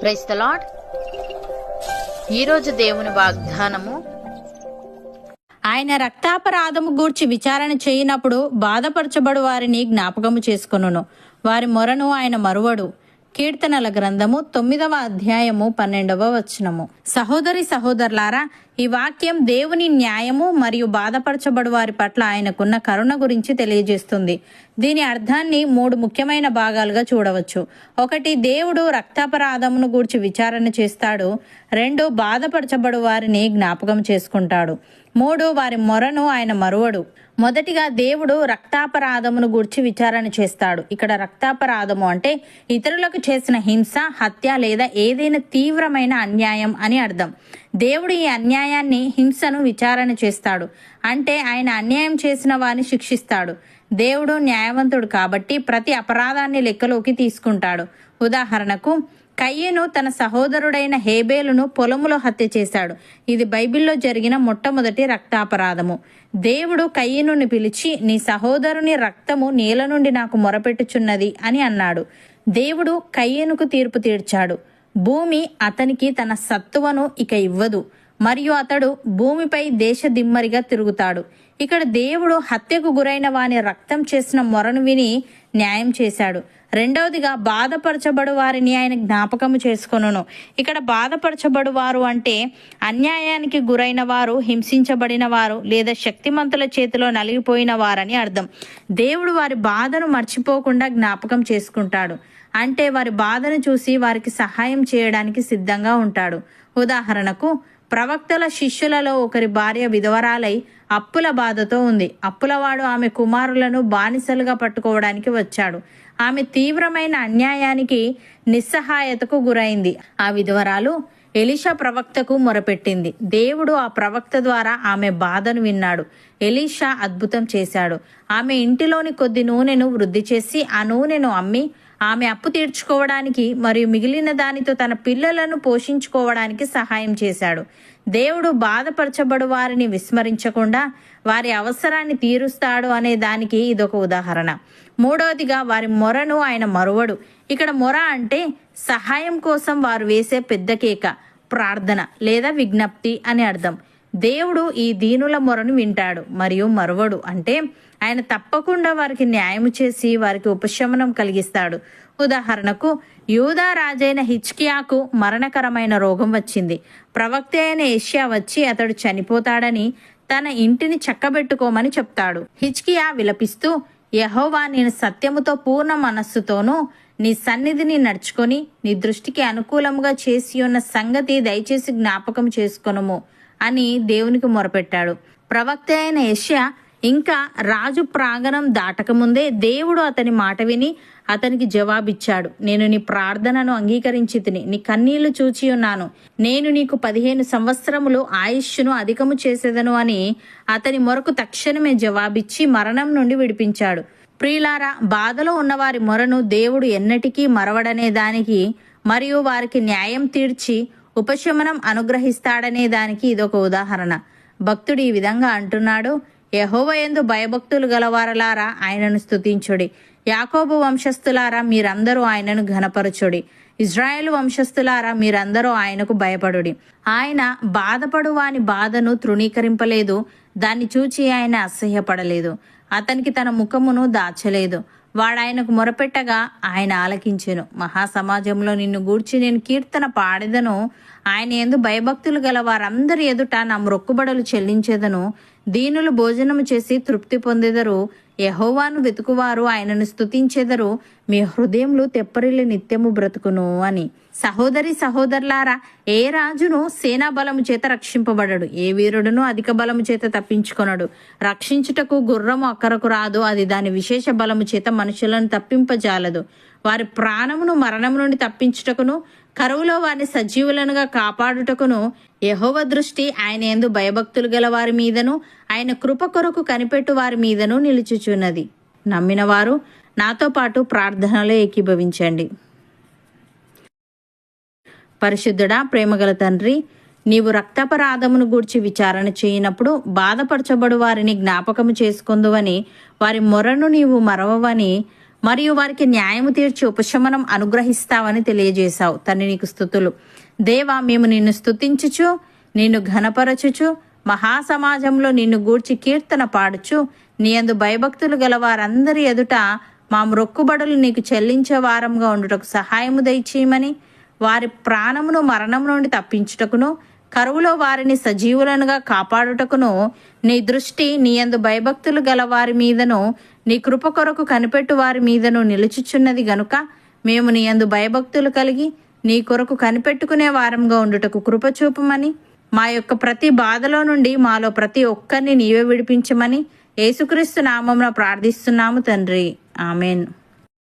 Price the lord ఈరోజు దేవుని వాగ్దానము ఆయన రక్తాపరాధము గూర్చి విచారణ చేయనప్పుడు బాధపరచబడు వారిని జ్ఞాపకము చేసుకును వారి మొరను ఆయన మరువడు. కీర్తనల గ్రంథము తొమ్మిదవ అధ్యాయము పన్నెండవ వచనము. సహోదరి సహోదరులారా ఈ వాక్యం దేవుని న్యాయము మరియు బాధపరచబడు వారి పట్ల ఆయనకున్న కరుణ గురించి తెలియజేస్తుంది. దీని అర్థాన్ని మూడు ముఖ్యమైన భాగాలుగా చూడవచ్చు. ఒకటి దేవుడు రక్తాపరాధమును గూర్చి విచారణ చేస్తాడు. రెండు బాధపరచబడు వారిని జ్ఞాపకం చేసుకుంటాడు. మూడు వారి మొరను ఆయన మరువడు. మొదటిగా దేవుడు రక్తాపరాధమును గూర్చి విచారణ చేస్తాడు. ఇక్కడ రక్తాపరాధము అంటే ఇతరులకు చేసిన హింస హత్య లేదా ఏదైనా తీవ్రమైన అన్యాయం అని అర్థం. దేవుడు ఈ అన్యాయాన్ని హింసను విచారణ చేస్తాడు. అంటే ఆయన అన్యాయం చేసిన వారిని శిక్షిస్తాడు. దేవుడు న్యాయవంతుడు కాబట్టి ప్రతి అపరాధాన్ని లెక్కలోకి తీసుకుంటాడు. ఉదాహరణకు కయ్యను తన సహోదరుడైన హేబేలును పొలములో హత్య చేశాడు. ఇది బైబిల్లో జరిగిన మొట్టమొదటి రక్తాపరాధము. దేవుడు కయ్యనుని పిలిచి నీ సహోదరుని రక్తము నేల నుండి నాకు మొరపెట్టుచున్నది అని అన్నాడు. దేవుడు కయ్యనుకు తీర్పు తీర్చాడు. భూమి అతనికి తన సత్తువను ఇక ఇవ్వదు. మరియు అతడు భూమిపై దేశ దిమ్మరిగా తిరుగుతాడు. ఇక్కడ దేవుడు హత్యకు గురైన వాని రక్తం చేసిన మొరను విని న్యాయం చేశాడు. రెండవదిగా బాధపరచబడు వారిని ఆయన జ్ఞాపకము చేసుకొనును. ఇక్కడ బాధపరచబడు వారు అంటే అన్యాయానికి గురైన వారు హింసించబడిన వారు లేదా శక్తిమంతుల చేతిలో నలిగిపోయిన వారని అర్థం. దేవుడు వారి బాధను మర్చిపోకుండా జ్ఞాపకం చేసుకుంటాడు. అంటే వారి బాధను చూసి వారికి సహాయం చేయడానికి సిద్ధంగా ఉంటాడు. ఉదాహరణకు ప్రవక్తల శిష్యులలో ఒకరి భార్య విధవరాలై అప్పుల బాధతో ఉంది. అప్పులవాడు ఆమె కుమారులను బానిసలుగా పట్టుకోవడానికి వచ్చాడు. ఆమె తీవ్రమైన అన్యాయానికి నిస్సహాయతకు గురైంది. ఆ విధవరాలు ఎలీషా ప్రవక్తకు మొరపెట్టింది. దేవుడు ఆ ప్రవక్త ద్వారా ఆమె బాధను విన్నాడు. ఎలీషా అద్భుతం చేశాడు. ఆమె ఇంటిలోని కొద్ది నూనెను వృద్ధి చేసి ఆ నూనెను అమ్మి ఆమె అప్పు తీర్చుకోవడానికి మరియు మిగిలిన దానితో తన పిల్లలను పోషించుకోవడానికి సహాయం చేశాడు. దేవుడు బాధపరచబడు వారిని విస్మరించకుండా వారి అవసరాన్ని తీరుస్తాడు అనే దానికి ఇదొక ఉదాహరణ. మూడవదిగా వారి మొరను ఆయన మరువడు. ఇక్కడ మొర అంటే సహాయం కోసం వారు వేసే పెద్ద కేక ప్రార్థన లేదా విజ్ఞప్తి అని అర్థం. దేవుడు ఈ దీనుల మొరను వింటాడు మరియు మరువడు. అంటే ఆయన తప్పకుండా వారికి న్యాయం చేసి వారికి ఉపశమనం కలిగిస్తాడు. ఉదాహరణకు యూదా రాజైన హిచ్కియాకు మరణకరమైన రోగం వచ్చింది. ప్రవక్త అయిన ఏషియా వచ్చి అతడు చనిపోతాడని తన ఇంటిని చక్కబెట్టుకోమని చెప్తాడు. హిచ్కియా విలపిస్తూ యహోవా నేను సత్యముతో పూర్ణ మనస్సుతోనూ నీ సన్నిధిని నడుచుకొని నీ దృష్టికి అనుకూలముగా చేసి ఉన్న సంగతి దయచేసి జ్ఞాపకం చేసుకొనుము. అని దేవునికి మొరపెట్టాడు. ప్రవక్త అయిన యష్యా ఇంకా రాజు ప్రాంగణం దాటకముందే దేవుడు అతని మాట విని అతనికి జవాబిచ్చాడు. నేను నీ ప్రార్థనను అంగీకరించి తిని నీ కన్నీళ్ళు చూచి ఉన్నాను. నేను నీకు పదిహేను సంవత్సరములు ఆయుష్ను అధికము చేసేదను అని అతని మొరకు తక్షణమే జవాబిచ్చి మరణం నుండి విడిపించాడు. ప్రియులారా బాధలో ఉన్నవారి మొరను దేవుడు ఎన్నటికీ మరవడనే దానికి మరియు వారికి న్యాయం తీర్చి ఉపశమనం అనుగ్రహిస్తాడనే దానికి ఇదొక ఉదాహరణ. భక్తుడు ఈ విధంగా అంటున్నాడు యహోవయందు భయభక్తులు గలవారలారా ఆయనను స్తుతించుడి. యాకోబు వంశస్థులారా మీరందరూ ఆయనను ఘనపరచుడి. ఇజ్రాయెల్ వంశస్థులారా మీరందరూ ఆయనకు భయపడుడి. ఆయన బాధపడు వాని బాధను తృణీకరింపలేదు దాన్ని చూచి ఆయన అసహ్యపడలేదు. అతనికి తన ముఖమును దాచలేదు. వాడాయనకు మొరపెట్టగా ఆయన ఆలకించెను. మహాసమాజంలో నిన్ను గూర్చి నేను కీర్తన పాడెదను. ఆయన ఎందు భయభక్తులు గల వారందరి ఎదుట నా మ్రొక్కుబడులు చెల్లించేదను. దీనులు భోజనము చేసి తృప్తి పొందెదరు. యహోవాను వెతుకువారు ఆయనను స్తుతించెదరు. మీ హృదయంలో తెప్పరిల్లి నిత్యము బ్రతుకును అని. సహోదరి సహోదరులారా ఏ రాజును సేనా బలము చేత రక్షింపబడడు? ఏ వీరుడును అధిక బలము చేత తప్పించుకొనడు? రక్షించుటకు గుర్రము అక్కరకు రాదు. అది దాని విశేష బలము చేత మనుషులను తప్పింపజాలదు. వారి ప్రాణమును మరణం నుండి తప్పించుటకును కరువులో వారిని సజీవులనుగా కాపాడుటకును యహోవ దృష్టి ఆయన ఎందు భయభక్తులు గల వారి మీదను ఆయన కృప కొరకు కనిపెట్టు వారి మీదను నిలుచుచున్నది. నమ్మిన వారు నాతో పాటు ప్రార్థనలో ఏకీభవించండి. పరిశుద్ధుడా ప్రేమగల తండ్రి నీవు రక్తపరాధమును గూర్చి విచారణ చేయనప్పుడు బాధపరచబడు వారిని జ్ఞాపకము చేసుకుందువని వారి మొరను నీవు మరవవని మరియు వారికి న్యాయము తీర్చి ఉపశమనం అనుగ్రహిస్తావని తెలియజేశావు. తండ్రి నీకు స్థుతులు. దేవా మేము నిన్ను స్తుతించుచు నిన్ను ఘనపరచుచు మహాసమాజంలో నిన్ను గూర్చి కీర్తన పాడుచు నీ అందు భయభక్తులు గల వారందరి ఎదుట మా మొక్కుబడులు నీకు చెల్లించే వారంగా ఉండుటకు సహాయము దయచేయమని వారి ప్రాణమును మరణం నుండి తప్పించుటకును కరువులో వారిని సజీవులనుగా కాపాడుటకును నీ దృష్టి నీ యందు భయభక్తులు గల వారి మీదను నీ కృప కొరకు కనిపెట్టు వారి మీదను నిలుచుచున్నది గనుక మేము నీ యందు భయభక్తులు కలిగి నీ కొరకు కనిపెట్టుకునే వారంగా ఉండుటకు కృపచూపమని మా యొక్క ప్రతి బాధలో నుండి మాలో ప్రతి ఒక్కరిని నీవే విడిపించమని యేసుక్రీస్తు నామంలో ప్రార్థిస్తున్నాము తండ్రి. ఆమెన్.